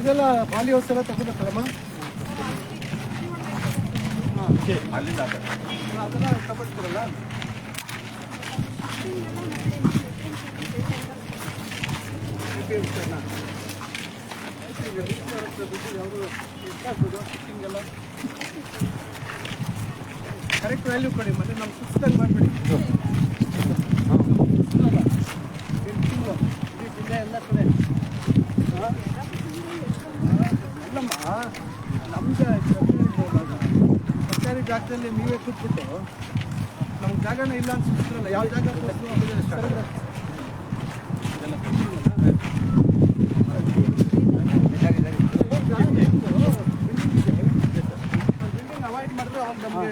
ಇದೆಲ್ಲ ಬಾಲಿ ಹೌಸ್ ಎಲ್ಲ. ಅದೆಲ್ಲ ತಗೊಂಡ್ಕೊಡಲ್ಲ ಕರೆಕ್ಟ್ ವ್ಯಾಲ್ಯೂ ಕೊಡಿ ಮತ್ತೆ ನಮ್ಮ ಸುಸ್ತಾಗಿ ಮಾಡಬೇಡಿ ಜಿಲ್ಲೆ ಎಲ್ಲ ಕಡೆ ಹಾ? ಅಲ್ಲಮ್ಮ ನಮ್ಗೆ ಸರ್ಕಾರಿ ಜಾಗದಲ್ಲಿ ನೀವೇ ಕೂತ್ಬಿಟ್ಟು ನಮ್ಗೆ ಜಾಗನೇ ಇಲ್ಲ ಅಂತ ಸುತ್ತಿರಲ್ಲ ಯಾವ ಜಾಗ ಅವಾಯ್ಡ್ ಮಾಡಿದ್ರೆ ಅವಾಗ ನಮಗೆ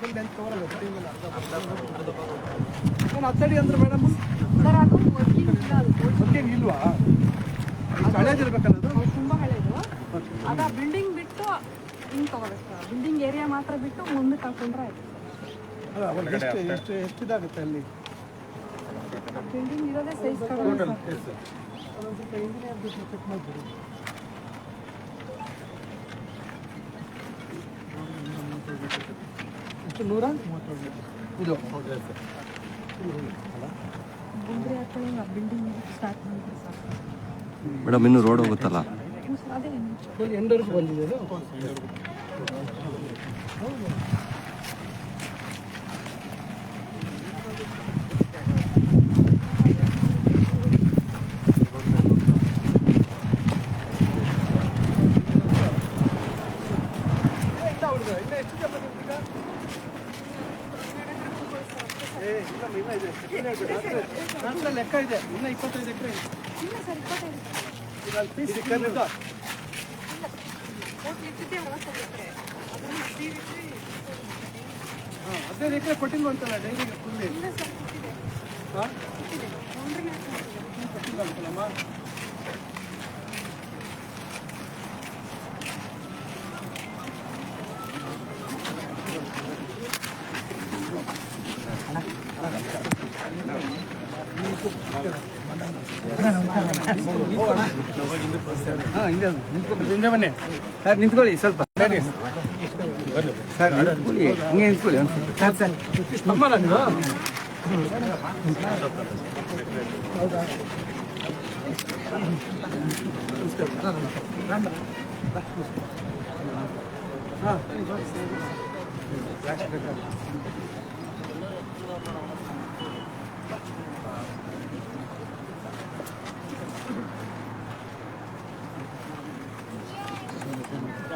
ಫುಲ್ ಲೆಂತ್ ಎಲ್ಲ ಏನು ಹತ್ತಡಿ ಅಂದ್ರೆ ಮೇಡಮ್ ಇಲ್ವಾ? ಈಗ ಹಳೇದಿರ್ಬೇಕಲ್ಲ ಬಿಲ್ಡಿಂಗ್ ಬಿಟ್ಟು ಹಿಂಗೆ ತಗೋಬೇಕು. ಬಿಲ್ಡಿಂಗ್ ಏರಿಯಾ ಮಾತ್ರ ಬಿಟ್ಟು ಮುಂದೆ ಹಾಕೊಂಡ್ರೆ ಆಯ್ತು. ಎಷ್ಟು ಎಷ್ಟು ಎಷ್ಟಿದಾಗುತ್ತೆ ಅಲ್ಲಿ? ಬಿಲ್ಡಿಂಗ್ ಇರೋದೇ ಸೈಜ್ ಇಂಜಿನಿಯರ್ ಜೊತೆ ಚೆಕ್ ಮಾಡ್ತೀರಿ ಎಷ್ಟು ನೂರ? ಇದು. ಗುಂಡ್ರಿ ಹಾಕೊಳ್ಳಿ ಬಿಲ್ಡಿಂಗ್ ಸ್ಟಾರ್ಟ್ ಮಾಡಿದ್ರೆ ಸರ್. ಮೇಡಮ್ ಇನ್ನು ರೋಡ್ ಹೋಗುತ್ತಲ್ಲ? ಎಂಡರ್ಗೆ ಬಂದಿದೆ ಲೆಕ್ಕ ಇದೆ. ಇನ್ನ ಇಪ್ಪತ್ತೈದು ಎಕರೆ ಇದೆ. ಇಲ್ಲ ಸರ್ ಇಪ್ಪತ್ತೈದು ಇದು ಅಲ್ಲಿ ಪೀಸ್ ಸಿಕ್ಕಲ್ಲಿದ್ದ ಹೋಟ್ಲ್ ಇಟ್ಟಿದ್ದೆ ಅರವತ್ತೈದು ಎಕರೆ ಅದನ್ನ ಹದಿನೈದು ಎಕರೆ ಹಾಂ ಹದಿನೈದು ಎಕರೆ ಕೊಟ್ಟಿಲ್ವ ಅಂತಲ್ಲ ಡೈರಿಗೆ ಫುಲ್ಲಿ ಇಲ್ಲ ಸರ್ ಕೊಟ್ಟಿದೆ ಹಾಂ ಕೊಟ್ಟಿದೆ ಬೌಂಡ್ರಿ ಮ್ಯಾಚ್ ಮಾಡ್ತಿದೆ ಕೊಟ್ಟಿಲ್ಲ ಅಂತಲ್ಲಮ್ಮ ಹಿಂದೆ ಬನ್ನಿ ಸರ್ ನಿಂತ್ಕೊಳ್ಳಿ ಸ್ವಲ್ಪ ಸರ್ ನಿಂತ್ಕೊಳ್ಳಿ ಹಂಗೆ ನಿಂತ್ಕೊಳ್ಳಿ ಒಂದು. ಸರ್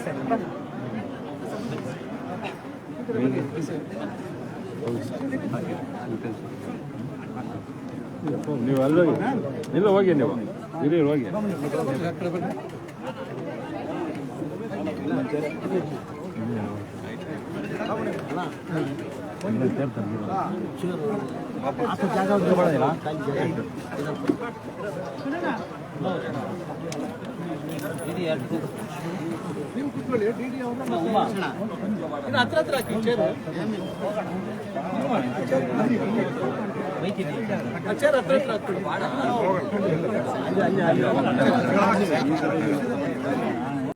ಸರ್ ಅಮ್ಮನ ನೀವು ನೀವು ಅಲ್ಲಿ ಹೋಗಿ ಇಲ್ಲ ಹೋಗಿ ನೀವು ಇರಿ ಹೋಗಿ ನೀವು ಹತ್ರ ಹತ್ರ ಹಾಕಿ ಚೇರ್ ಚೇರ್ ಹತ್ರ ಹತ್ರ ಹಾಕ್ಬಿಡಿ